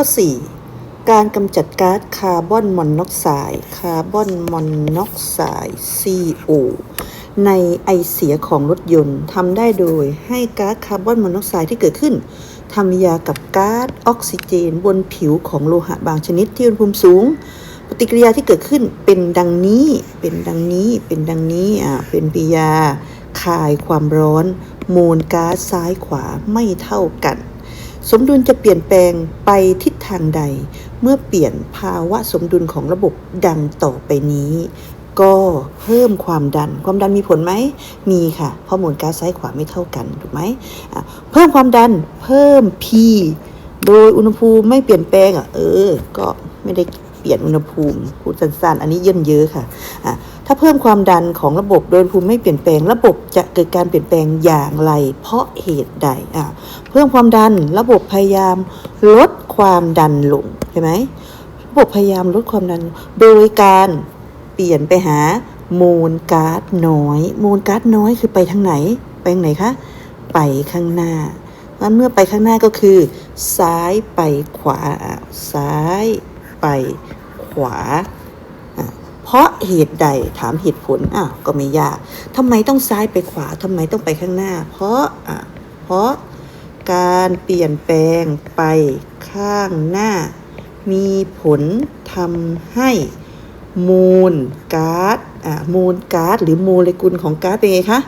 ข้อ 4 การกำจัดก๊าซคาร์บอนมอนอกไซด์คาร์บอนมอนอกไซด์ CO ในไอเสียของรถยนต์ทำได้โดยให้ก๊าซคาร์บอนมอนอกไซด์ที่เกิดขึ้นทำยากับก๊าซออกซิเจน บนผิวของโลหะบางชนิดที่อุณหภูมิสูง ปฏิกิริยาที่เกิดขึ้นเป็นดังนี้ เป็นดังนี้ เป็นดังนี้ อ่า เป็นปฏิกิริยาคายความร้อน โมลก๊าซซ้ายขวาไม่เท่ากัน สมดุลจะเปลี่ยนแปลงไปทิศทางใด เมื่อเปลี่ยนภาวะสมดุลของระบบดังต่อไปนี้ ก็เพิ่มความดัน ความดันมีผลไหม มีค่ะเพราะมวลก๊าซซ้ายขวาไม่เท่ากันถูกไหมเพิ่มความดันเพิ่ม P โดยอุณหภูมิไม่เปลี่ยนแปลงอะเออ ก็ไม่ได้เปลี่ยนอุณหภูมิพูดสั้นๆ อันนี้เยินเยอะค่ะอะ ถ้าเพิ่มความดันของระบบโดยภูมิไม่เปลี่ยนแปลง ระบบจะเกิดการเปลี่ยนแปลงอย่างไร เพราะเหตุใดอะเพิ่มความดันระบบพยายามลดความดันลงใช่ไหมระบบพยายามลดความดันโดยการเปลี่ยนไปหาโมลก๊าซน้อยโมลก๊าซน้อยคือไปทางไหน ไปทางไหนคะไปข้างหน้างั้นเมื่อไปข้างหน้าก็คือ ซ้ายไปขวาซ้ายไปขวา เพราะเหตุใดถามเหตุผลอ้าวก็ไม่ยากทำไมต้องซ้ายไปขวาทำไมต้องไปข้างหน้า เพราะอะเพราะการเปลี่ยนแปลงไปข้างหน้า มีผลทำให้มูลก๊าซอ่ามูลก๊าซหรือโมเลกุลของก๊าซเป็นไงคะ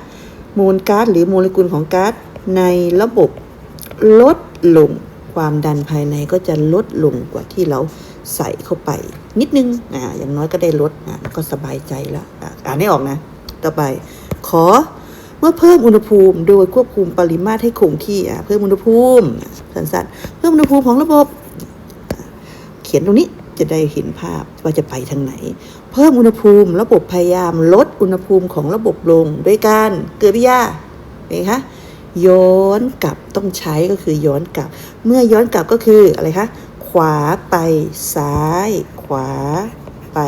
มูลก๊าซหรือโมเลกุลของก๊าซในระบบลดลง ความดันภายในก็จะลดลงกว่าที่เราใส่เข้าไป นิดนึงอ่าอย่างน้อยก็ได้ลดอ่าก็สบายใจแล้วอ่าอ่านให้ออกนะ ต่อไป ขอเมื่อเพิ่มอุณหภูมิ โดยควบคุมปริมาตรให้คงที่อะเพิ่มอุณหภูมิสั้นๆเพิ่มอุณหภูมิของระบบ เขียนตรงนี้จะได้เห็นภาพว่าจะไปทางไหน เพิ่มอุณหภูมิ ระบบพยายามลดอุณหภูมิของระบบลง ด้วยการเกิดวิยาเองคะ ย้อนกลับต้องใช้ก็คือย้อนกลับ เมื่อย้อนกลับก็คืออะไรคะ ขวาไปซ้าย ขวาไป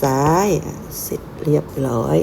ซ้าย เสร็จเรียบร้อย